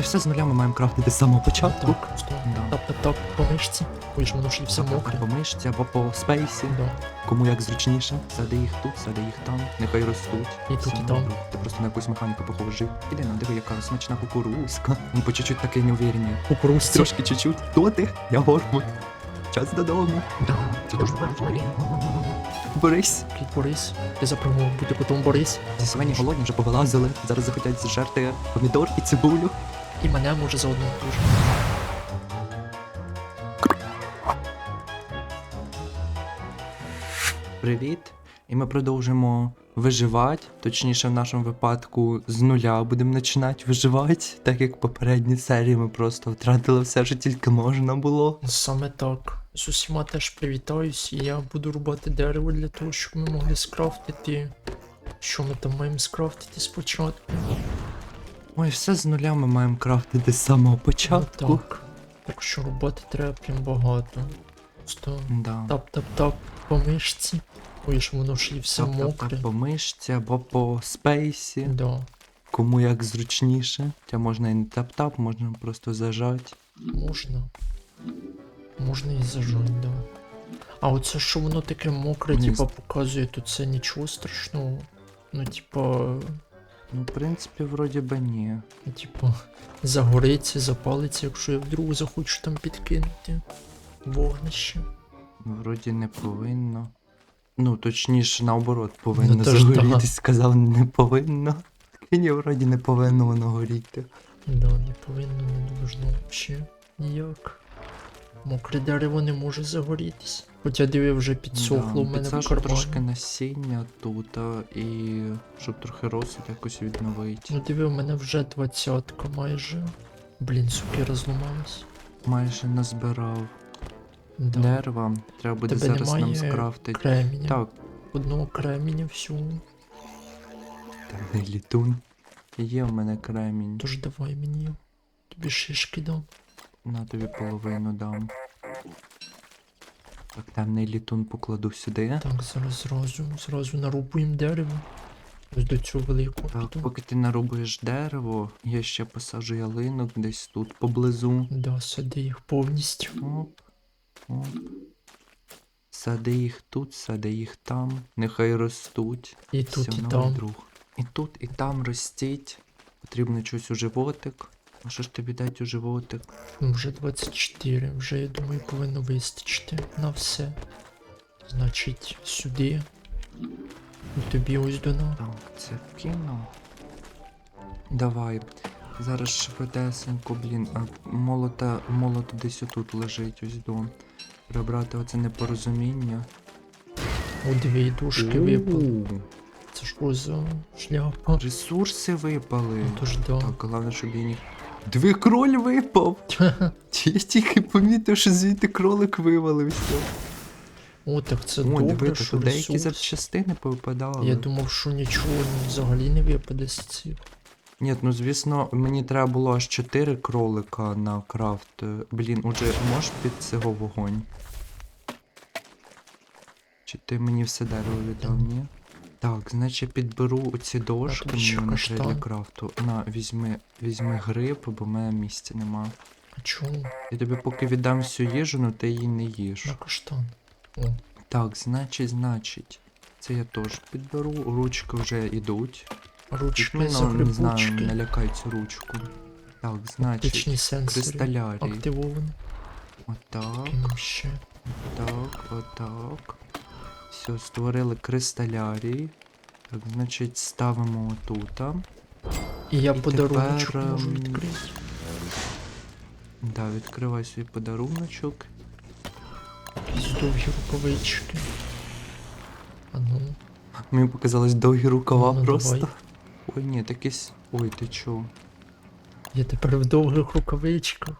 Ми все з нуля ми маємо крафтити з самого початку. Так, стой. Да. Тап-тап-тап по мишці. Ж воно ж і все мокре. Або мишці, або по спейсі. Да. Кому як зручніше. Сади їх тут, сади їх там. Нехай ростуть. І тут, Все, і там. Ти просто на якусь механіку похожий. Іди нам, диви, яка смачна кукурузка. Ми по чуть-чуть таке неуверені. Кукурузці. Трошки чуть-чуть. Хто ти? Я Гормут. Час додому. Да. Це дуже важливо. Борись. Кіт Борис. Ти запропонував бути котом Борис. Зі свині голодні вже повилазили. Зараз захотять зжерти помідор і цибулю. І мене може заодно дуже. Привіт! І ми продовжимо виживати. Точніше, в нашому випадку з нуля будемо починати виживати, так як в попередній серії ми просто втратили все, що тільки можна було. Саме так. З усіма теж привітаюсь, і я буду рубати дерево для того, щоб ми могли скрафтити. Що ми там маємо скрафтити спочатку? Ой, все з нуля ми маємо крафтити з самого початку. Ну, так. Так що рубати треба прям багато. Просто Да. тап-тап-тап по мишці. Ой, ж воно ж і все мокре. по мишці або по спейсі. Да. Кому як зручніше. Хоча можна і не тап-тап, можна просто зажати. Можна. Можна і зажать, да. А оце що воно таке мокре, Мені типа показує, то це нічого страшного. Ну, типа, Ну, в принципі, вроді би ні. типа, загориться, запалиться, якщо я вдруг захочу там підкинути вогнище. Вроді не повинно. Ну, точніше, наоборот, повинно Ну, да. загорітись, сказав, не повинно. Ні, вроді не повинно воно горіти. Да, не повинно, не должно взагалі ніяк. Мокре дерево не може загорітись. Хоча диви вже підсохло в мене в кармані. трошки насіння тут, а, і щоб трохи розсуд якось відновити. Ну диви, у мене вже двадцятка майже. Блін, суки, розламалась. Майже назбирав Да. дерева. Треба буде Тебе зараз нам скрафтити. Креміння. Так, Одного креміння всього. темний літун. Є в мене кремінь. Тож давай мені. Тобі шишки дам. На тобі половину дам. Так, темний літун покладу сюди. Так, зараз зразу, зразу нарубуємо дерево. Ось до цього великого Так, піду. поки ти нарубуєш дерево, я ще посаджу ялинок десь тут поблизу. Да, сади їх повністю. Оп, оп. Сади їх тут, сади їх там. Нехай ростуть. І тут, Всьо, і там. друг. І тут, і там ростіть. Потрібно щось у животик. А що ж тобі дать у животик? Ну, Вже 24. Вже, я думаю, повинно вистачити на все. Значить, сюди. І тобі ось нас. Так, це кіно. Давай. Зараз швидесенько, блін, а молота, молот десь отут лежить, ось до. Треба брати оце непорозуміння. У дві дужки випали. Це ж ось за шляпа. Ресурси випали. Ну, да. Так, головне, щоб я не. Дві кроль випав! Я тільки помітив, що звідти кролик вивалився. О, так це О, добре, диви, що тут деякі ресурс. запчастини повипадали. Я думав, що нічого взагалі не випаде з цих. Ні, ну звісно, мені треба було аж 4 кролика на крафт. Е, Блін, уже можеш під цього вогонь? Чи ти мені все дерево віддав, ні? Так, значить підберу оці дошки, тут мені вони треба для крафту. На, візьми, візьми гриб, бо в мене місця нема. А чому? Я тобі поки віддам всю їжу, ну ти її не їж. На каштан. О, Так, значить, значить. Це я теж підберу. Ручки вже йдуть. ручки Ну, не знаю, налякай цю ручку. Так, значить, кристалярій. активовані. Отак, Кинув ще. так, отак. Все, створили кристалярій. Так, значить, ставимо отут. І я І подаруночок тепер, можу ем, відкрити. Да, відкривай свій подаруночок. Якісь довгі рукавички. А ну, Мені показалось довгі рукава Ну, просто. давай. Ой, ні, такий. Ой, ти чо? я тепер в довгих рукавичках.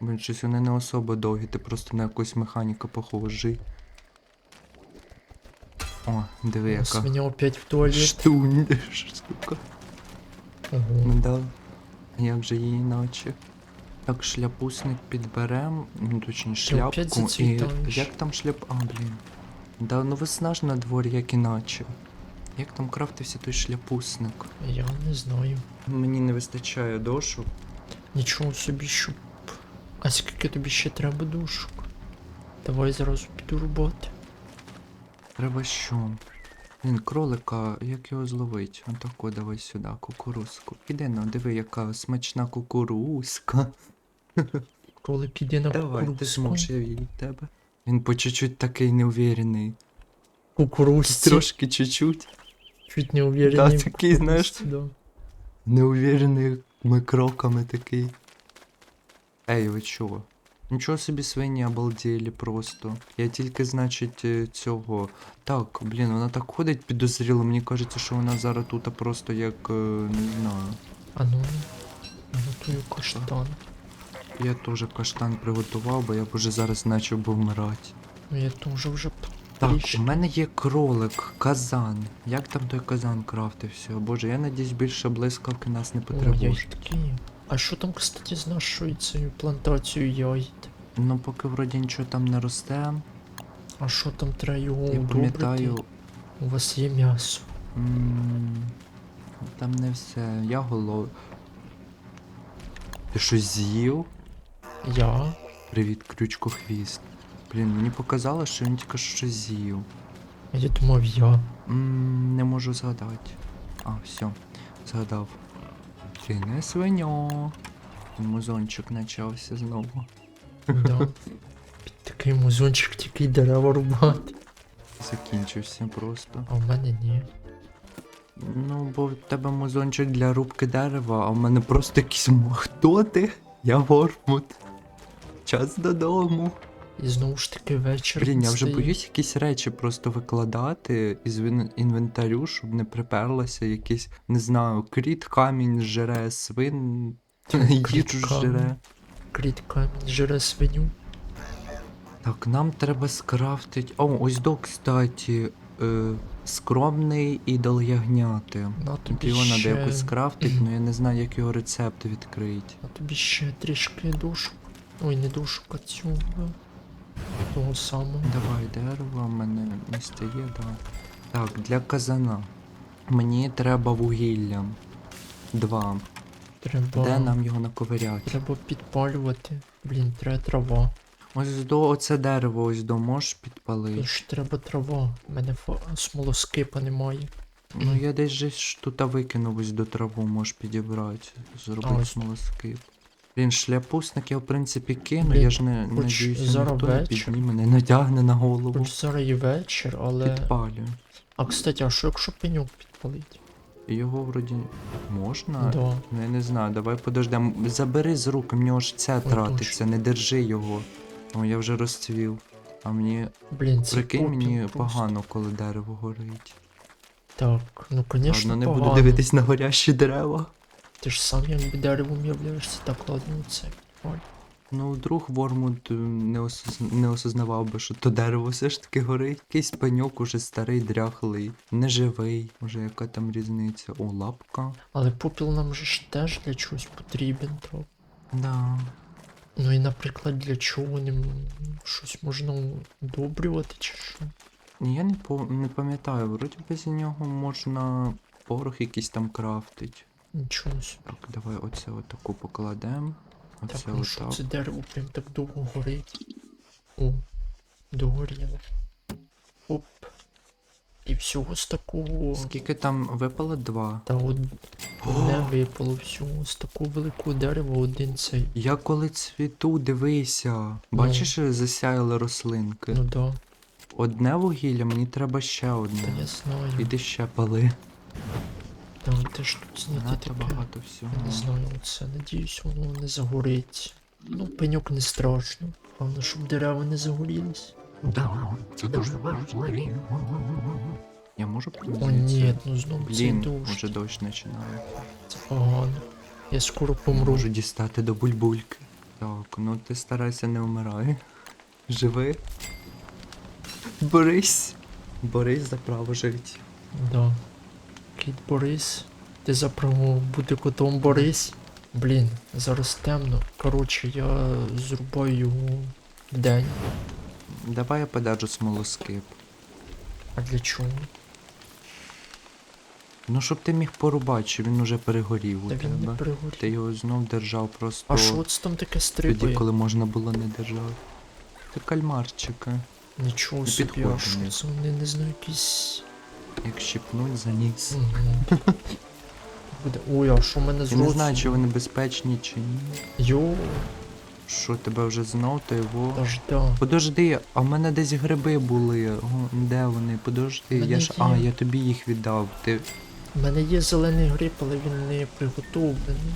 Блін, щось вони не особо довгі, ти просто на якусь механіка похожий. О, диви, яка. мене опять в туалет. Штунь, штука. Ого. Ну да. А Як же її іначе? Так, шляпусник підберем, ну точніше шляпку і. Як там шляп. А, блін. Да, ну весна ж на дворі, як іначе. Як там крафтився той шляпусник? Я не знаю. Мені не вистачає дошок. Нічого собі, щоб. А скільки тобі ще треба душок? Давай зразу піду роботи. Треба що? Він кролика, як його зловить? Отако, давай сюди, кукурузку. Іди ну, диви, яка смачна кукурузка. Кролик іди на Давай, ти зможеш, я від тебе. Він по чуть-чуть такий неуверений. Кукурузці. Трошки чуть-чуть. Чуть не уверений. Да, такий, знаєш. Да. Неувереними кроками такий. Ей, ви чого? Нічого собі свині обалділи просто. Я тільки, значить, е, цього. Так, блін, вона так ходить підозріло. Мені кажеться, що вона зараз тут просто як. е, не знаю. А ну, готую каштан. Я теж каштан приготував, бо я б уже зараз почав би вмирати. Ну я теж вже Так, у мене є кролик, казан. Як там той казан крафтився? Боже, я надіюсь, більше блискавки нас не потребує. А що там, кстати, з нашою цією плантацією яйт? Ну, поки вроді нічого там не росте. А що там треба його Я пам'ятаю, У вас є м'ясо. там не все. Я голов. Ти щось з'їв? Я? Привіт, крючко хвіст. Блін, мені показало, що він тільки що щось з'їв. Я думав я. М, не можу згадати. А, все, згадав. Ти не свиньо. Музончик почався знову. Да. Під такий музончик тільки й дерева рубати. Закінчився просто. А в мене ні. Ну, бо в тебе музончик для рубки дерева, а в мене просто якісь м- Хто ти? Я Вормут. Час додому. І знову ж таки вечір. Блін, я вже настає. боюсь якісь речі просто викладати із інвентарю, щоб не приперлося якийсь, не знаю, кріт, камінь жре, свин, їжу жре. Кріт камінь жире свиню. Так, нам треба скрафтити. О, ось до, кстати, е, скромний ідол ягняти. На тобі Його треба якось скрафтити, але я не знаю, як його рецепт відкрити. На тобі ще трішки душу. Ой, не душу, а цього. Того самого. Давай, дерево, мене місце є, да. Так, для казана. Мені треба вугілля. Два. Треба. Де нам його наковиряти? Треба підпалювати. Блін, треба трава. Ось до оце дерево, ось до можеш підпалити. ж треба трава. У мене фа- смолоскипа немає. Ну я десь же тут викинув ось до траву, можеш підібрати. Зробив смолоскип. Він шляпусник я в принципі кину, Блін, я ж не хоч надіюся, зараз ніхто не вечір. підніме, не натягне на голову. Хоч зараз і вечір, але. Підпалюю. А кстати, а що якщо пеньок підпалить? Його вроді можна. Да. Я не знаю, давай подождемо. Забери з рук, у нього ж це Ой, тратиться, не держи його. О, я вже розцвів. А мені, Блін, це прикинь, попіл мені просто. погано, коли дерево горить. Так, ну звісно, Ладно, не погано. буду дивитись на горящі дерева. Ти ж сам якби деревом являєшся, так ладно це. Ой. Ну, вдруг Вормут е, не, осоз... не осознавав би, що то дерево все ж таки горить. Якийсь пеньок уже старий, дряхлий, неживий. Може, яка там різниця? О, лапка. Але попіл нам же ж теж для чогось потрібен, то. Да. Ну і, наприклад, для чого ним щось можна удобрювати чи що? Я не, по... не пам'ятаю, вроді без нього можна порох якийсь там крафтить. Нічого собі. Так, давай оце отаку покладемо. Так, ну що це дерево прям так довго горить. О, догоріло. Оп. І всього з такого. Скільки там випало? Два. Та од... одне випало всього з такого великого дерева один цей. Я коли цвіту, дивися. Бачиш, засяяли рослинки. Ну да, Одне вугілля, мені треба ще та одне. я знаю. Іди ще пали. Та теж тут таке. багато всього. Не знаю, оце. Надіюсь, воно не загорить. Ну, пеньок не страшно. Головне, щоб дерева не загорілись. Це дуже важливо. Я можу О, ні, ну знову цей Блін, дощ. уже дощ починає. Це погано. Я скоро помру. Можу дістати до бульбульки. Так, ну ти старайся не вмирай. Живи. Борись. Борись за право жити. Да. Кіт Борис. Ти за право бути котом Борис. Блін, зараз темно. Коротше, я зрубаю його день. Давай я подержу смолоскип. А для чого? Ну, щоб ти міг порубати, що він уже перегорів у Та він не тебе. перегорів. Ти його знов держав просто А що це там таке тоді, стрибає? коли можна було не держати. Це кальмарчики. Нічого Не собі, підходь а що них. це вони не знаю, якісь. Як щипнуть за ніс. Буде. Ой, а що в мене з Я не знаю, чи вони безпечні чи ні. Йо, Що тебе вже знов, то його. да. Подожди, а в мене десь гриби були. О, де вони? Подожди, Мене я ж. є. А, я тобі їх віддав. Ти, У мене є зелений гриб, але він не приготовлений.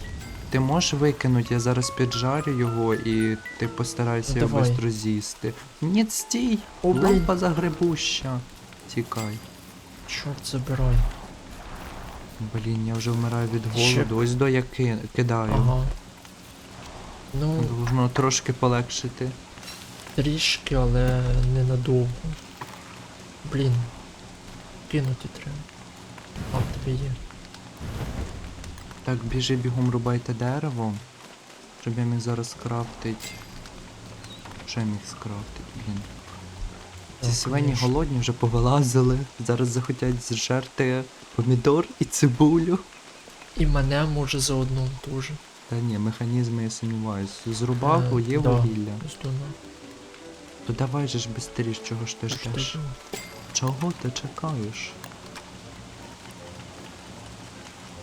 ти можеш викинути, я зараз піджарю його і ти постарайся Ну, його давай. швидко з'їсти. Ні, стій! О, блін. Лампа загребуща. Тікай. Чорт забирай. Блін, я вже вмираю від Ще- голоду. Ось до я ки- кидаю. Ага. Ну, Должно трошки полегшити. трішки, але ненадовго. Блін. Кинути треба. А, в тебе є. Так, біжи бігом рубайте дерево. Щоб я міг зараз скрафтить. Що я міг скрафтить, блін. Ці свині голодні вже повилазили. Зараз захотять зжерти помідор і цибулю. І мене може заодно теж. Та ні, механізми я сумніваюсь. Зрубав, Е, є да. вугілля. То давай же ж бистріш, чого ж ти ждеш? Чого ти чекаєш?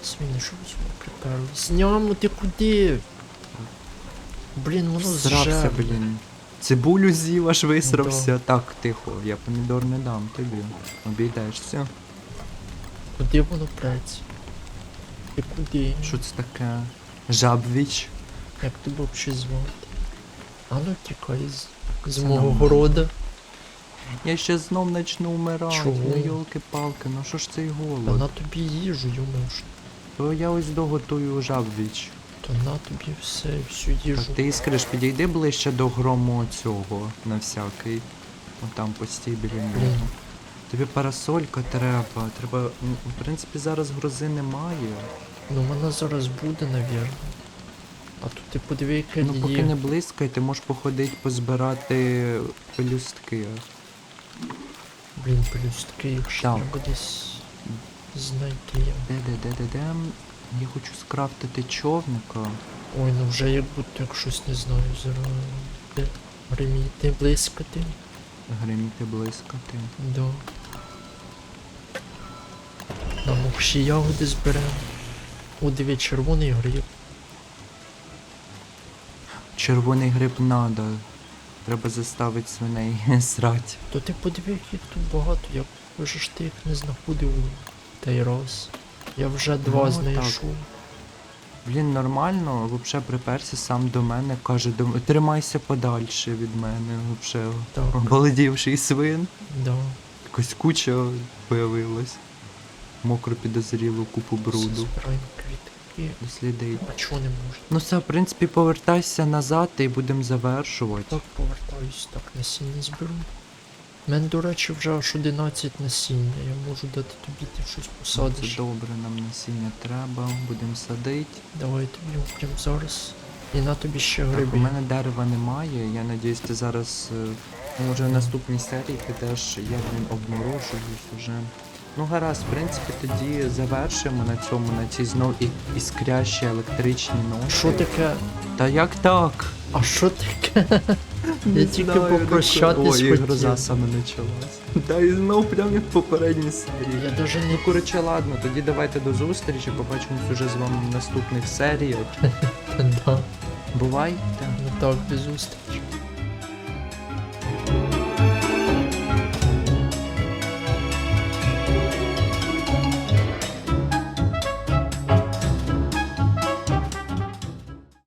Свині, що ви сюди приперлись? Няму, ти куди? Блін, воно Зрався, блін. Цибулю з'їв, аж висрався. Так, тихо, я помідор не дам тобі. Обійдешся. Куди воно преться? Ти куди? Що це таке? Жабвіч? Як тебе взагалі звати? А ну тікай з, з Це мого нормально. города. Я ще знов начну вмирати. Чого? Ну йолки-палки, ну що ж цей Та голод? на тобі їжу, йомеш. То я ось доготую жабвіч. На тобі все, всю їжу. Так ти іскриш, підійди ближче до грому цього на всякий. Отам постій біля Блін. нього. Тобі парасолька треба. Треба. ну, В принципі, зараз грози немає. Ну вона зараз буде, навірно. А тут ти подиви, яке Ну поки не близько, ти можеш походити позбирати пелюстки. Блін, пелюстки, їх ще Так. треба десь знайти. Де де де де де Я хочу скрафтити човника. Ой, ну вже як будто як щось не знаю, зараз. Гриміти, блискати. Гриміти блискати. Да. На мухші ягоди зберемо. О, диви, червоний гриб. Червоний гриб надо. Треба заставити свиней срать. То ти подиви, як тут багато, як ж ти їх не знаходив та й раз. Я вже два Ну, знайшов. Блін, нормально, вообще приперся сам до мене, каже, до... тримайся подальше від мене. Так, Обалдівший свин. да. Якась куча появилась. Мокро підозрілу купу бруду. Дослідить. А чого не можна? Ну все, в принципі, повертайся назад і будемо завершувати. Так, повертаюсь, так, насіння зберу. У мене, до речі, вже аж 11 насіння. Я можу дати тобі ти щось Це добре, нам насіння треба, будемо садити. Давай тобі прямо зараз. І на тобі ще Так, у мене дерева немає, я надіюсь, ти зараз. е, ну, Може в наступній серії ти теж я блін обморожуюсь уже. Ну гаразд, в принципі, тоді завершимо на цьому, на цій знов і іскрящій електричній ночі. Що таке? Та як так? А що таке? Я тільки попрощатись Ой, гроза саме почалась. Та і знов прям як в попередній серії. Я даже Ну не коротше, ладно, тоді давайте до зустрічі, побачимось уже з вами в наступних серіях. Бувайте! Ну так, до зустрічі.